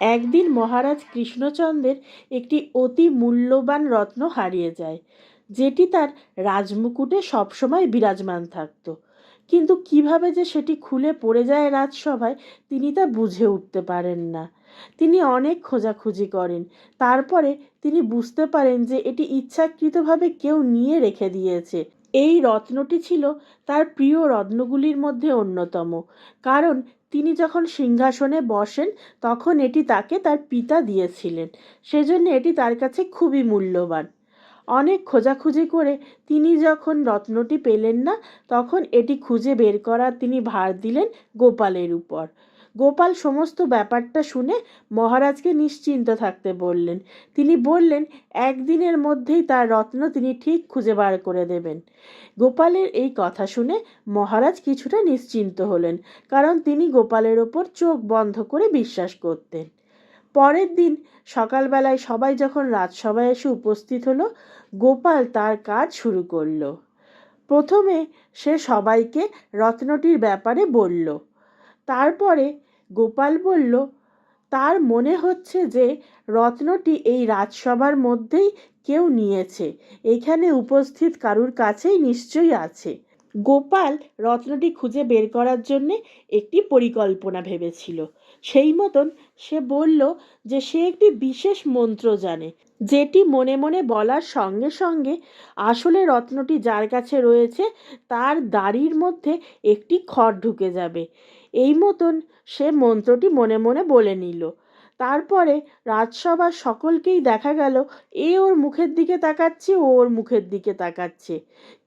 একদিন মহারাজ কৃষ্ণচন্দ্রের একটি অতি মূল্যবান রত্ন হারিয়ে যায়, যেটি তার রাজমুকুটে সবসময় বিরাজমান থাকত। কিন্তু কীভাবে যে সেটি খুলে পড়ে যায় রাজসভায়, তিনি তা বুঝে উঠতে পারেন না। তিনি অনেক খোঁজাখুঁজি করেন, তারপরে তিনি বুঝতে পারেন যে এটি ইচ্ছাকৃতভাবে কেউ নিয়ে রেখে দিয়েছে। এই রত্নটি ছিল তার প্রিয় রত্নগুলির মধ্যে অন্যতম। কারণ তিনি যখন সিংহাসনে বসেন, তখন এটি তাকে তার পিতা দিয়েছিলেন। সেজন্য এটি তার কাছে খুবই মূল্যবান। অনেক খোঁজাখুঁজি করে তিনি যখন রত্নটি পেলেন না, তখন এটি খুঁজে বের করার তিনি ভার দিলেন গোপালের উপর। গোপাল সমস্ত ব্যাপারটা শুনে মহারাজকে নিশ্চিন্ত থাকতে বললেন। তিনি বললেন, একদিনের মধ্যেই তার রত্ন তিনি ঠিক খুঁজে বার করে দেবেন। গোপালের এই কথা শুনে মহারাজ কিছুটা নিশ্চিন্ত হলেন, কারণ তিনি গোপালের ওপর চোখ বন্ধ করে বিশ্বাস করতেন। পরের দিন সকালবেলায় সবাই যখন রাজসভায় এসে উপস্থিত হলো, গোপাল তার কাজ শুরু করল। প্রথমে সে সবাইকে রত্নটির ব্যাপারে বলল। তারপরে গোপাল বলল, তার মনে হচ্ছে যে রত্নটি এই রাজসভার মধ্যেই কেউ নিয়েছে। এখানে উপস্থিত কারুর কাছেই নিশ্চয়ই আছে। গোপাল রত্নটি খুঁজে বের করার জন্যে একটি পরিকল্পনা ভেবেছিল। সেই মতন সে বলল যে সে একটি বিশেষ মন্ত্র জানে, যেটি মনে মনে বলার সঙ্গে সঙ্গে আসলে রত্নটি যার কাছে রয়েছে তার দাড়ির মধ্যে একটি খড় ঢুকে যাবে। এই মতন সে মন্ত্রটি মনে মনে বলে নিল। তারপরে রাজসভার সকলকেই দেখা গেল, এ ওর মুখের দিকে তাকাচ্ছে, ও ওর মুখের দিকে তাকাচ্ছে।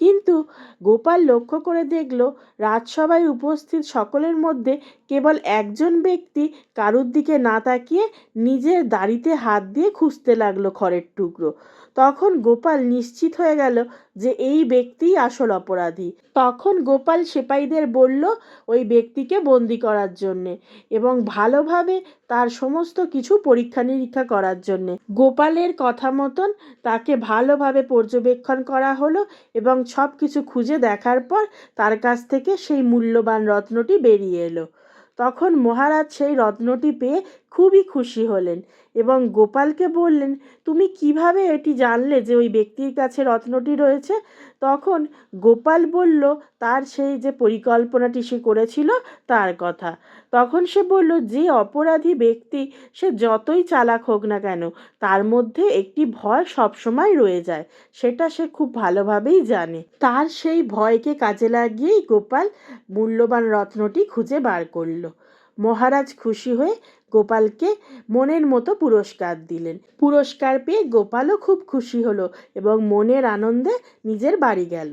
কিন্তু গোপাল লক্ষ্য করে দেখল, রাজসভায় উপস্থিত সকলের মধ্যে কেবল একজন ব্যক্তি কারুর দিকে না তাকিয়ে নিজের দাড়িতে হাত দিয়ে খুঁজতে লাগল খড়ের টুকরো। তখন গোপাল নিশ্চিত হয়ে গেল যে এই ব্যক্তিই আসল অপরাধী। তখন গোপাল সেপাইদের বলল, ওই ব্যক্তিকে বন্দি করার জন্যে এবং ভালোভাবে তার সমস্ত কিছু পরীক্ষা নিরীক্ষা করার জন্যে। গোপালের কথা মতন তাকে ভালোভাবে পর্যবেক্ষণ করা হলো এবং সব কিছু খুঁজে দেখার পর তার কাছ থেকে সেই মূল্যবান রত্নটি বেরিয়ে এলো। তখন মহারাজ সেই রত্নটি পেয়ে খুবই খুশি হলেন এবং গোপালকে বললেন, তুমি কীভাবে এটি জানলে যে ওই ব্যক্তির কাছে রত্নটি রয়েছে? তখন গোপাল বলল, তার সেই যে পরিকল্পনাটি সে করেছিল, তার কথা। তখন সে বলল, যে অপরাধী ব্যক্তি, সে যতই চালাক হোক না কেন, তার মধ্যে একটি ভয় সবসময় রয়ে যায়, সেটা সে খুব ভালোভাবেই জানে। তার সেই ভয়কে কাজে লাগিয়েই গোপাল মূল্যবান রত্নটি খুঁজে বার করল। মহারাজ খুশি হয়ে গোপালকে মনের মতো পুরস্কার দিলেন। পুরস্কার পেয়ে গোপালও খুব খুশি হলো এবং মনের আনন্দে নিজের বাড়ি গেল।